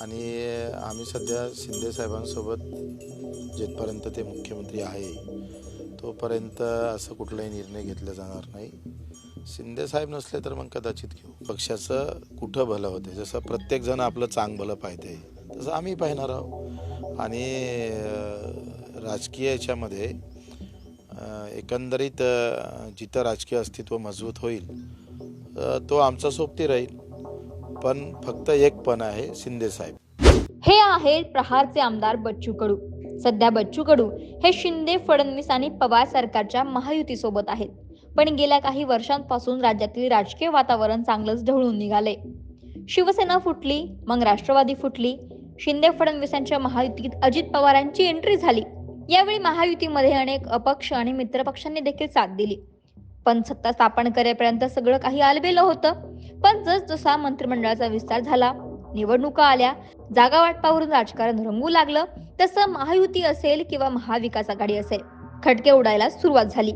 आणि आम्ही सध्या शिंदे साहेबांसोबत जिथपर्यंत ते मुख्यमंत्री आहे तोपर्यंत असं कुठलाही निर्णय घेतला जाणार नाही. शिंदे साहेब नसले तर मग कदाचित घेऊ. पक्षाचं कुठं भलं होते? जसं प्रत्येकजण आपलं चांग भलं पाहिजे तसं आम्ही पाहणार आहोत. आणि राजकीय याच्यामध्ये एकंदरीत जिथं राजकीय अस्तित्व मजबूत होईल तो आमचा सोबती राहील. पण फक्त एक पण आहे शिंदे साहेब. हे आहे प्रहारचे आमदार बच्चू कडू. सध्या बच्चू कडू हे शिंदे फडणवीस आणि पवार सरकारच्या महायुतीसोबत आहेत. पण गेल्या काही वर्षांपासून राज्यातील राजकीय वातावरण चांगलंच ढवळून निघाले. शिवसेना फुटली मग राष्ट्रवादी फुटली. शिंदे फडणवीसांच्या महायुतीत अजित पवारांची एंट्री झाली. यावेळी महायुतीमध्ये अनेक अपक्ष आणि मित्रपक्षांनी देखील साथ दिली. पण सत्ता स्थापन करेपर्यंत सगळं काही आलबेलं होतं. पण जसजसा मंत्रिमंडळाचा विस्तार झाला निवडणुका आल्या जागा वाटपावरून राजकारण रंगू लागलं तसं महायुती असेल किंवा महाविकास आघाडी असेल खटके उडायला सुरुवात झाली.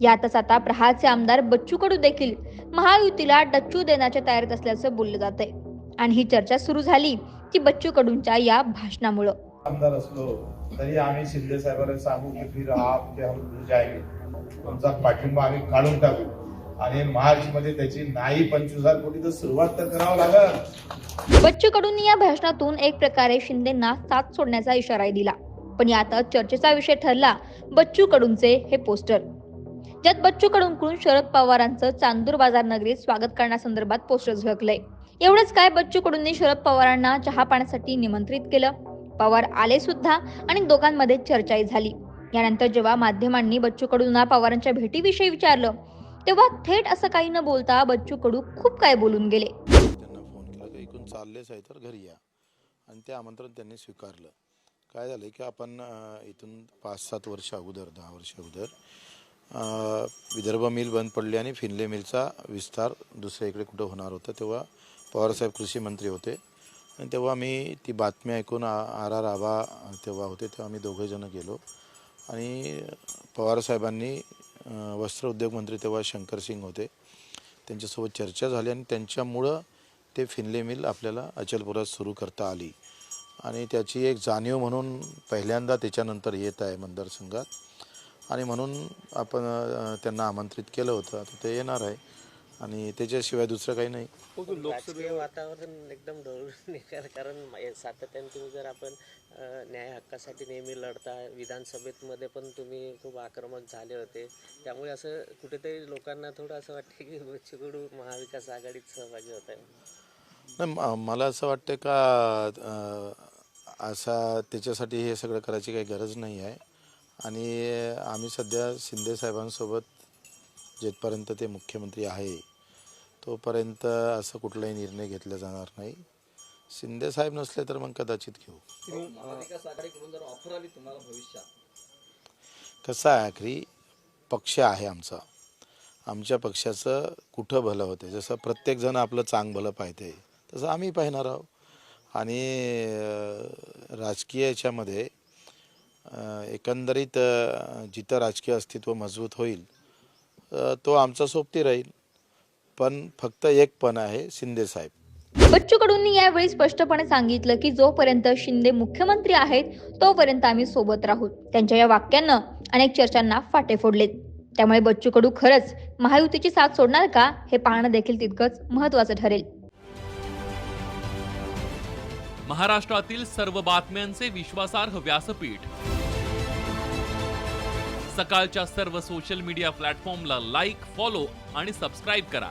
यातच आता प्रहारचे आमदार बच्चू कडू देखील महायुतीला डच्चू देण्याच्या तयारीत असल्याचं बोललं जात आहे आणि ही चर्चा सुरू झाली की बच्चू कडूंच्या या भाषणामुळं. आमदार असलो तरी आम्ही शिंदे साहेबांना सांगू की फिर आप ते हम जाएंगे. तुमचा पाठिंबा आम्ही काढून टाकू. आणि मार्च मध्ये त्याची नाही पंचवीस हजार कोटी तर सुरुवात तर करावं लागल. बच्चू कडूंनी या भाषणातून एक प्रकारे शिंदेना साथ सोडण्याचा इशाराही दिला. पण यातच चर्चेचा विषय ठरला बच्चू कडूंचे हे पोस्टर. ज्यात बच्चू कडूंकडून शरद पवारांचं चांदूर बाजार नगरीत स्वागत करण्यासंदर्भात पोस्टर झळकलंय एवढंच काय बच्चू कडूंनी शरद पवारांना चहा पाण्यासाठी निमंत्रित केलं? पवार आले सुद्धा आणि दोघांमध्ये चर्चाही झाली. यानंतर जेव्हा माध्यमांनी बच्चू कडूंना पवारांच्या भेटीविषयी विचारलं तेव्हा थेट असं काही न बोलता बच्चू कडू खूप काय बोलून गेले. त्यांना फोन केला की इकडून चाललेच आहे तर घरी या. आणि ते आमंत्रण त्यांनी स्वीकारलं. काय झालं की आपण अं, इथून पाच सात वर्ष अगोदर दहा वर्ष अगोदर अं, विदर्भ मिल बंद पडली आणि फिनले मिलचा विस्तार दुसऱ्या इकडे कुठं होणार होता तेव्हा पवारसाहेब कृषी मंत्री होते. आणि तेव्हा मी ती बातमी ऐकून आ आर आर आबा तेव्हा होते तेव्हा आम्ही दोघेजणं गेलो. आणि पवारसाहेबांनी वस्त्र उद्योग मंत्री तेव्हा शंकर सिंग होते. त्यांच्यासोबत चर्चा झाली आणि त्यांच्यामुळं ते फिनले मिल आपल्याला अचलपुरात सुरू करता आली. आणि त्याची एक जाणीव म्हणून पहिल्यांदा त्याच्यानंतर येत आहे मतदारसंघात आणि म्हणून आपण त्यांना आमंत्रित केलं होतं. आता ते येणार आहे. आणि त्याच्याशिवाय दुसरं काही नाही. राजकीय वातावरण एकदम ढवळून निघालं कारण सातत्याने तुम्ही जर आपण न्याय हक्कासाठी नेहमी लढता विधानसभेत मध्ये पण तुम्ही खूप आक्रमक झाले होते. त्यामुळे असं कुठेतरी लोकांना थोडं असं वाटतं की बच्चूकडू महाविकास आघाडीत सहभागी होत आहे. नाही मला असं वाटतं का असा त्याच्यासाठी हे सगळं करायची काही गरज नाही आहे. आणि आम्ही सध्या शिंदे साहेबांसोबत जिथपर्यंत ते मुख्यमंत्री आहे तोपर्यंत असं कुठलाही निर्णय घेतला जाणार नाही. शिंदे साहेब नसले तर मग कदाचित घेऊ. कसं आहे आखरी? पक्ष आहे आमचा. आमच्या पक्षाचं कुठं भलं होते जसं प्रत्येकजण आपलं चांग भलं पाहते तसं आम्ही पाहणार आहोत. आणि राजकीय याच्यामध्ये एकंदरीत जिथं राजकीय अस्तित्व मजबूत होईल तो आमचा सोबती राहील. पण फक्त एक पण आहे शिंदे साहेब. बच्चू कडूंनी यावेळी स्पष्टपणे सांगितलं की जोपर्यंत शिंदे मुख्यमंत्री आहेत तोपर्यंत आम्ही सोबत राहू. त्यांच्या या वाक्यानं अनेक चर्चांना फाटे फोडलेत त्यामुळे बच्चू कडू खरंच महायुतीची साथ सोडणार का हे पाहणं देखील तितकंच महत्वाचं ठरेल. महाराष्ट्रातील सर्व बातम्यांचे विश्वासार्ह व्यासपीठ. सकाळच्या सर्व सोशल मीडिया प्लॅटफॉर्मला लाईक फॉलो आणि सबस्क्राईब करा.